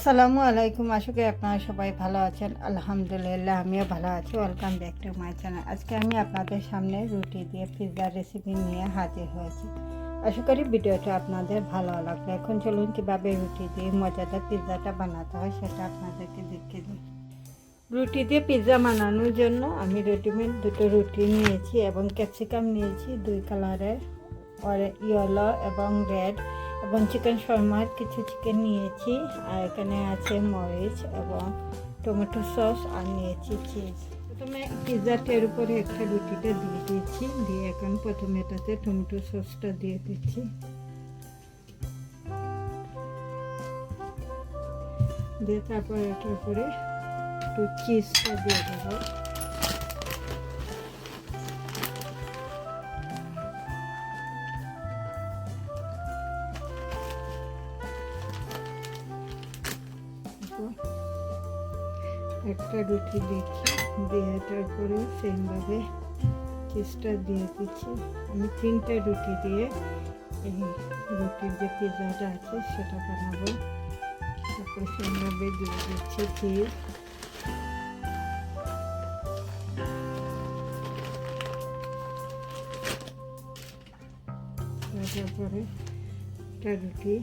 আসসালামু আলাইকুম। আশা করি আপনারা সবাই ভালো আছেন। আলহামদুলিল্লাহ, আমিও ভালো আছি। Welcome back to my channel আজকে আমি আপনাদের সামনে রুটি দিয়ে পিৎজার রেসিপি নিয়ে হাজির হয়েছি। আশা করি ভিডিওটা আপনাদের ভালো লাগবে। এখন চলুন কীভাবে রুটি দিয়ে মজাদার পিৎজাটা বানাতে হয় সেটা আপনাদেরকে দেখিয়ে দিই। রুটি দিয়ে পিৎজা বানানোর জন্য আমি রেডিমেড দুটো রুটি নিয়েছি এবং ক্যাপসিকাম নিয়েছি, দুই কালারের ইয়েলো এবং রেড এবং চিকেন শর্মার কিছু চিকেন নিয়েছি, আর এখানে আছে মরিচ এবং টমেটো সস আর নিয়েছি চিজ প্রথমে পিৎজাটের উপরে একটা রুটিটা দিয়ে দিয়েছি, দিয়ে এখন প্রথমে এটাতে টমেটো সসটা দিয়ে দিচ্ছি। দিয়ে তারপর এটার উপরে একটু চিজটা দিয়ে দেবো। একটা রুটি দিচ্ছি দিয়ে তারপরে সেমভাবে চিজটা দিয়ে দিচ্ছি। আমি তিনটে রুটি দিয়ে এই রুটির যে পিৎজাটা আছে সেটা বানাবো। তারপরে সেমভাবে দিয়ে দিচ্ছি চিজ তারপরে একটা রুটি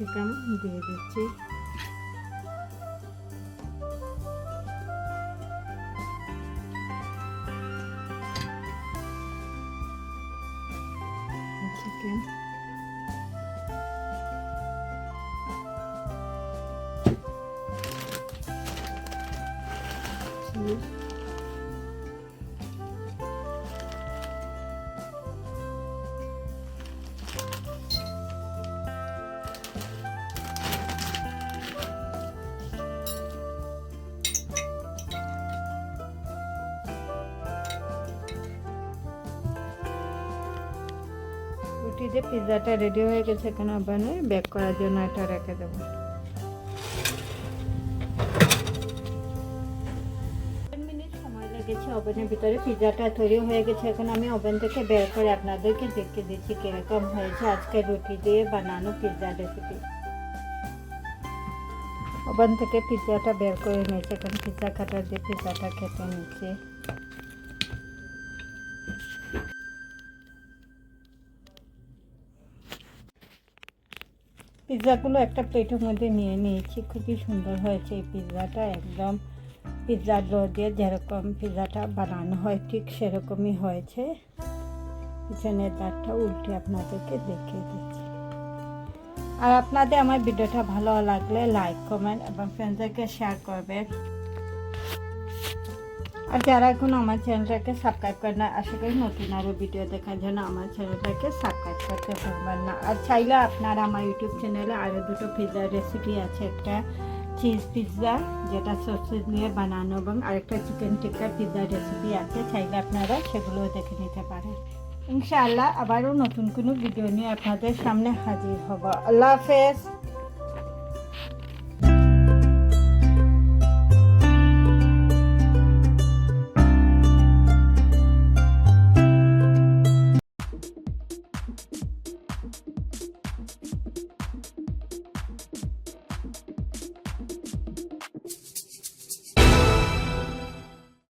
ক্যাপসিকাম দিয়ে দিচ্ছি। চিকেন। চিজ রুটি দিয়ে পিৎজাটা রেডি হয়ে গেছে এখানে বানিয়ে বেক করার জন্য এটা রেখে দেবো। ওভেনের ভিতরে পিৎজাটা তৈরি হয়ে গেছে। এখন আমি ওভেন থেকে বের করে আপনাদেরকে দেখিয়ে দিচ্ছি কীরকম হয়েছে আজকে রুটি দিয়ে বানানো পিৎজা রেসিপি ওভেন থেকে পিৎজাটা বের করে নিয়েছে, এখন পিৎজা কাটার দিয়ে পিৎজাটা খেতে নিচ্ছে। পিৎজাগুলো একটা প্লেটের মধ্যে নিয়ে নিয়েছি। খুবই সুন্দর হয়েছে এই পিৎজাটা, একদম পিৎজার ডো দিয়ে যেরকম পিৎজাটা বানানো হয় ঠিক সেরকমই হয়েছে। পিছনের দাঁতটা উল্টে আপনাদেরকে দেখিয়ে দিচ্ছি। আর আপনাদের আমার ভিডিওটা ভালো লাগলে লাইক কমেন্ট এবং ফ্রেন্ডদেরকে শেয়ার করবেন। আর যারা এখন আমার চ্যানেলটাকে সাবস্ক্রাইব করে না, আশা করি নতুন আরও ভিডিও দেখার জন্য আমার চ্যানেলটাকে সাবস্ক্রাইব করতে পারবেন না। আর চাইলে আপনারা আমার ইউটিউব চ্যানেলে আরও দুটো পিৎজার রেসিপি আছে, একটা চিজ পিৎজা যেটা সসেজ নিয়ে বানানো, এবং আরেকটা চিকেন টিক্কা পিৎজার রেসিপি আছে, চাইলে আপনারা সেগুলোও দেখে নিতে পারেন। ইনশাআল্লাহ আবারও নতুন কোনো ভিডিও নিয়ে আপনাদের সামনে হাজির হব। আল্লাহ হাফেজ।